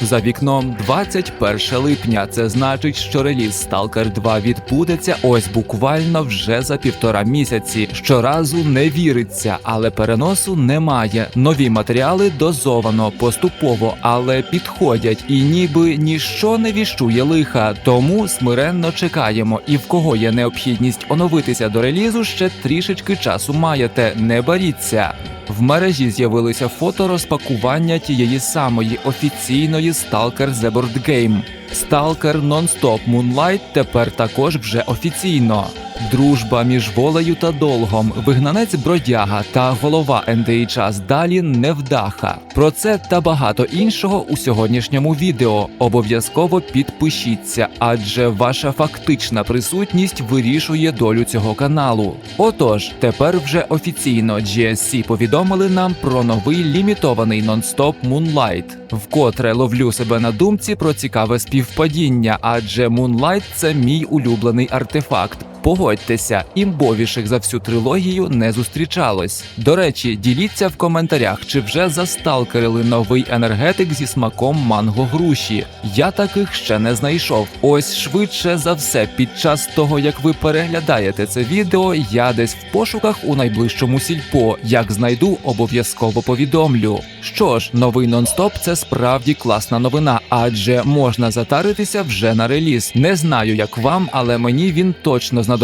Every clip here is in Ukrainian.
За вікном 21 липня. Це значить, що реліз Stalker 2 відбудеться ось буквально вже за півтора місяці. Щоразу не віриться, але переносу немає. Нові матеріали дозовано, поступово, але підходять, і ніби ніщо не віщує лиха. Тому смиренно чекаємо. І в кого є необхідність оновитися до релізу, ще трішечки часу маєте. Не боріться. В мережі з'явилися фото розпакування тієї самої офіційної Stalker The Board Game. Stalker Non-Stop Moonlight тепер також вже офіційно. Дружба між волею та долгом, вигнанець бродяга та голова НДІ далі невдаха. Про це та багато іншого у сьогоднішньому відео. Обов'язково підпишіться, адже ваша фактична присутність вирішує долю цього каналу. Отож, тепер вже офіційно GSC повідомили нам про новий лімітований нон-стоп Moonlight. Вкотре ловлю себе на думці про цікаве співпадіння, адже Moonlight – це мій улюблений артефакт. Погодьтеся, імбовіших за всю трилогію не зустрічалось. До речі, діліться в коментарях, чи вже засталкерили новий енергетик зі смаком манго груші. Я таких ще не знайшов. Ось швидше за все, під час того, як ви переглядаєте це відео, я десь в пошуках у найближчому сільпо. Як знайду, обов'язково повідомлю. Що ж, новий нон-стоп це справді класна новина, адже можна затаритися вже на реліз. Не знаю, як вам, але мені він точно знадобиться.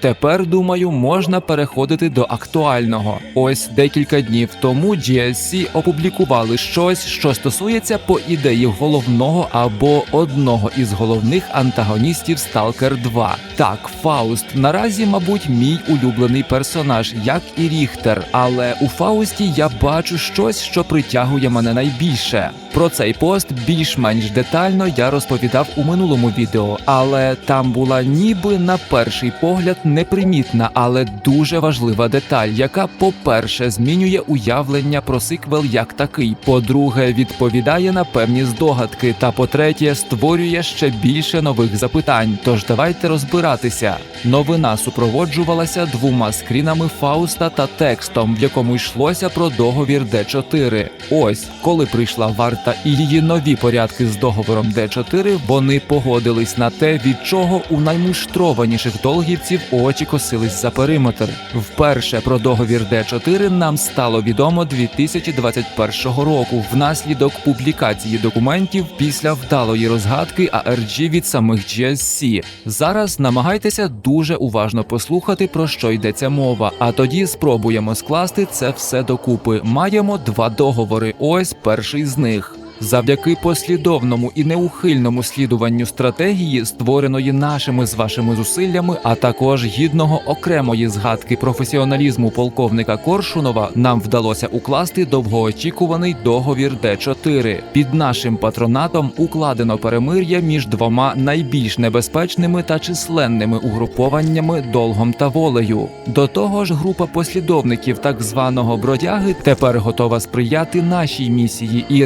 Тепер думаю, можна переходити до актуального. Ось декілька днів тому GSC опублікували щось, що стосується по ідеї головного або одного із головних антагоністів Stalker 2. Так, Фауст наразі, мабуть, мій улюблений персонаж, як і Ріхтер. Але у Фаусті я бачу щось, що притягує мене найбільше. Про цей пост більш-менш детально я розповідав у минулому відео, але там була ніби на перший погляд непримітна, але дуже важлива деталь, яка, по-перше, змінює уявлення про сиквел як такий. По-друге, відповідає на певні здогадки. Та по-третє, створює ще більше нових запитань. Тож давайте розбиратися. Новина супроводжувалася двома скрінами Фауста та текстом, в якому йшлося про договір Д4. Ось коли прийшла варта і її нові порядки з договором Д4, вони погодились на те, від чого у наймуштрованіших долгівців очі косились за периметр. Вперше про договір Д4 нам стало відомо 2021 року внаслідок публікації документів після вдалої розгадки ARG від самих GSC. Зараз намагайтеся дуже уважно послухати про що йдеться мова, а тоді спробуємо скласти це все докупи. Маємо два договори. Ось перший з них. Завдяки послідовному і неухильному слідуванню стратегії, створеної нашими з вашими зусиллями, а також гідного окремої згадки професіоналізму полковника Коршунова, нам вдалося укласти довгоочікуваний договір Д4. Під нашим патронатом укладено перемир'я між двома найбільш небезпечними та численними угрупованнями долгом та волею. До того ж, група послідовників так званого бродяги тепер готова сприяти нашій місії і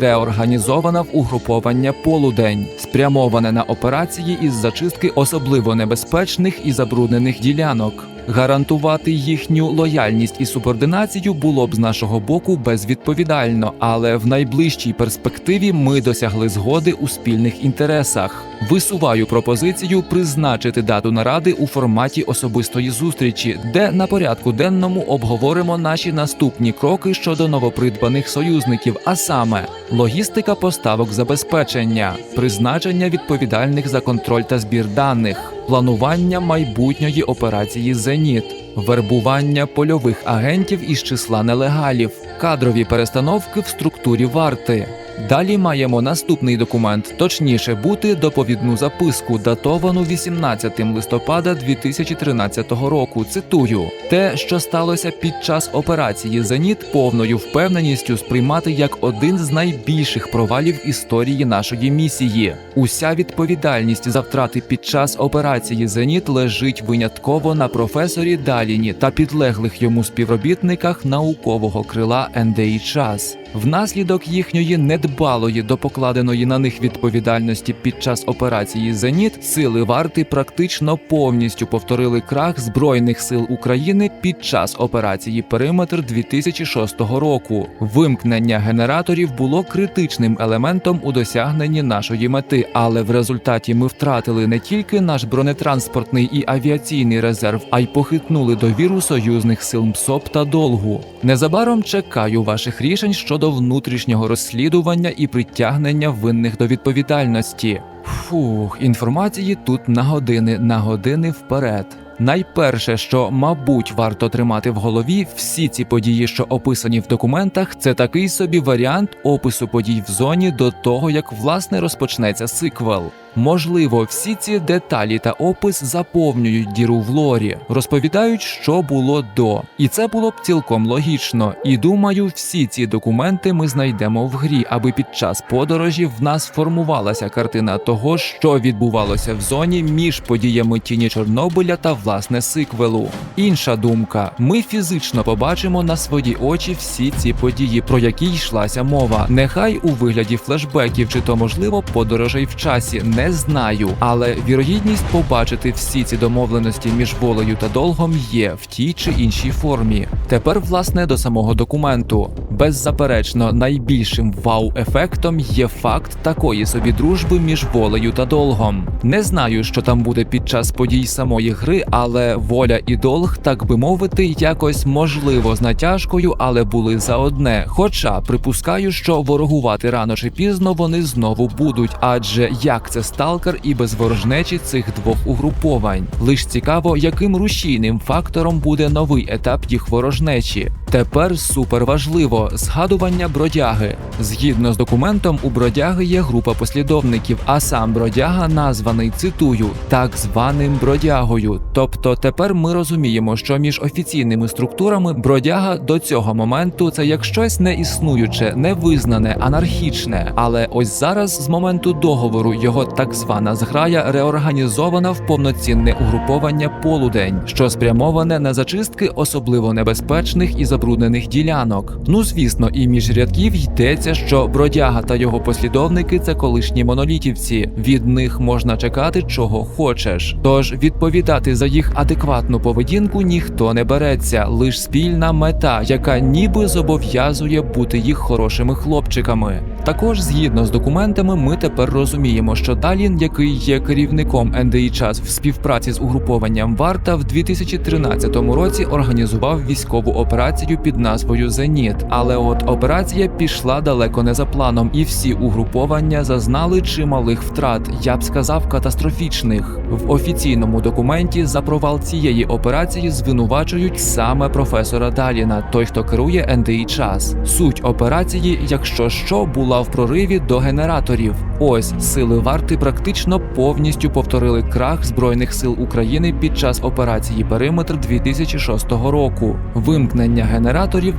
реорганізована в угруповання полудень, спрямоване на операції із зачистки особливо небезпечних і забруднених ділянок. Гарантувати їхню лояльність і субординацію було б з нашого боку безвідповідально, але в найближчій перспективі ми досягли згоди у спільних інтересах. Висуваю пропозицію призначити дату наради у форматі особистої зустрічі, де на порядку денному обговоримо наші наступні кроки щодо новопридбаних союзників, а саме логістика поставок забезпечення, призначення відповідальних за контроль та збір даних, планування майбутньої операції Зеніт. Вербування польових агентів із числа нелегалів, кадрові перестановки в структурі варти. Далі маємо наступний документ, точніше бути доповідну записку, датовану 18 листопада 2013 року. Цитую: те, що сталося під час операції Зеніт, повною впевненістю сприймати як один з найбільших провалів історії нашої місії. Уся відповідальність за втрати під час операції Зеніт лежить винятково на професорі Даліні та підлеглих йому співробітниках наукового крила НДІ час. Внаслідок їхньої недбалості недбалої до покладеної на них відповідальності під час операції Зеніт, сили варти практично повністю повторили крах збройних сил України під час операції Периметр 2006 року. Вимкнення генераторів було критичним елементом у досягненні нашої мети, але в результаті ми втратили не тільки наш бронетранспортний і авіаційний резерв, а й похитнули довіру союзних сил МСОП та Долгу. Незабаром чекаю ваших рішень щодо внутрішнього розслідування і притягнення винних до відповідальності. Фух, інформації тут на години, на години вперед. Найперше, що, мабуть, варто тримати в голові, всі ці події, що описані в документах, це такий собі варіант опису подій в зоні до того, як власне розпочнеться сиквел. Можливо, всі ці деталі та опис заповнюють діру в лорі, розповідають, що було до, і це було б цілком логічно. І думаю, всі ці документи ми знайдемо в грі, аби під час подорожі в нас формувалася картина того, що відбувалося в зоні між подіями тіні Чорнобиля та власне сиквелу. Інша думка: ми фізично побачимо на свої очі всі ці події, про які йшлася мова. Нехай у вигляді флешбеків, чи то можливо подорожей в часі. Не знаю, але вірогідність побачити всі ці домовленості між волею та долгом є в тій чи іншій формі. Тепер, власне, до самого документу. Беззаперечно, найбільшим вау-ефектом є факт такої собі дружби між волею та долгом. Не знаю, що там буде під час подій самої гри, але воля і долг, так би мовити, якось можливо з натяжкою, але були за одне. Хоча припускаю, що ворогувати рано чи пізно вони знову будуть, адже як це сталкер і без ворожнечі цих двох угруповань. Лиш цікаво, яким рушійним фактором буде новий етап їх ворожнечі. Тепер супер важливо згадування бродяги. Згідно з документом, у бродяги є група послідовників, а сам бродяга названий цитую так званим бродягою. Тобто тепер ми розуміємо, що між офіційними структурами бродяга до цього моменту це як щось неіснуюче, невизнане, анархічне. Але ось зараз, з моменту договору, його так звана зграя реорганізована в повноцінне угруповання полудень, що спрямоване на зачистки особливо небезпечних і забруднених ділянок. Ну звісно, і між рядків йдеться, що бродяга та його послідовники це колишні монолітівці. Від них можна чекати чого хочеш. Тож відповідати за їх адекватну поведінку ніхто не береться, лиш спільна мета, яка ніби зобов'язує бути їх хорошими хлопчиками. Також згідно з документами, ми тепер розуміємо, що Далін, який є керівником НДІ час в співпраці з угрупованням Варта, в 2013 році організував військову операцію під назвою Зеніт. Але от операція пішла далеко не за планом, і всі угруповання зазнали чималих втрат, я б сказав, катастрофічних. В офіційному документі за провал цієї операції звинувачують саме професора Даліна, той, хто керує НДІ час. Суть операції, якщо що, була в прориві до генераторів. Ось сили варти практично повністю повторили крах збройних сил України під час операції Периметр 2006 року. Вимкнення генераторів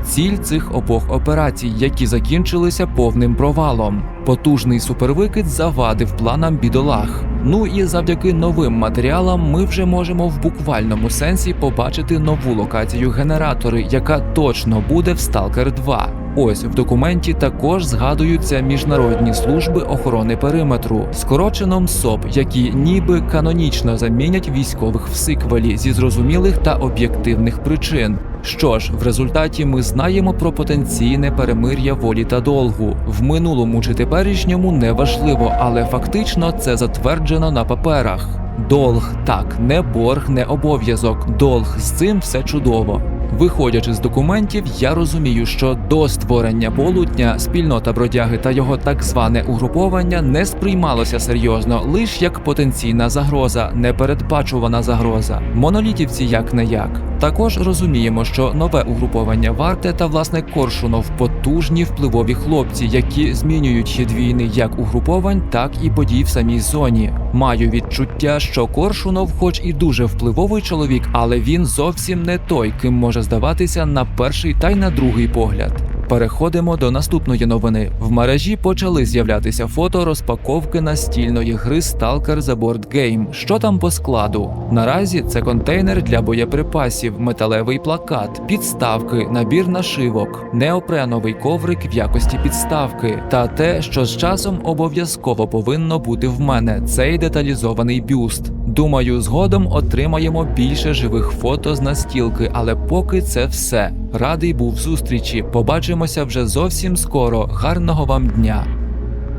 ціль цих обох операцій, які закінчилися повним провалом. Потужний супервикид завадив планам бідолах. Ну і завдяки новим матеріалам ми вже можемо в буквальному сенсі побачити нову локацію генератори, яка точно буде в Stalker 2. Ось в документі також згадуються міжнародні служби охорони периметру, скорочено МСОП, які ніби канонічно замінять військових в сиквелі зі зрозумілих та об'єктивних причин. Що ж, в результаті ми знаємо про потенційне перемир'я волі та долгу. В минулому чи теперішньому не важливо, але фактично це затверджено на паперах. Долг так, не борг, не обов'язок. Долг з цим все чудово. Виходячи з документів, я розумію, що до створення полудня спільнота бродяги та його так зване угруповання не сприймалося серйозно, лише як потенційна загроза, непередбачувана загроза. Монолітівці як не як. Також розуміємо, що нове угруповання варте та власне Коршунов потужні впливові хлопці, які змінюють хід війни як угруповань, так і подій в самій зоні. Маю відчуття, що Коршунов, хоч і дуже впливовий чоловік, але він зовсім не той, ким може здаватися на перший та й на другий погляд. Переходимо до наступної новини. В мережі почали з'являтися фото розпаковки настільної гри Stalker The Board Game. Що там по складу? Наразі це контейнер для боєприпасів, металевий плакат, підставки, набір нашивок, неопреновий коврик в якості підставки та те, що з часом обов'язково повинно бути в мене цей деталізований бюст. Думаю, згодом отримаємо більше живих фото з настілки, але поки це все. Радий був зустрічі. Побачимося вже зовсім скоро. Гарного вам дня!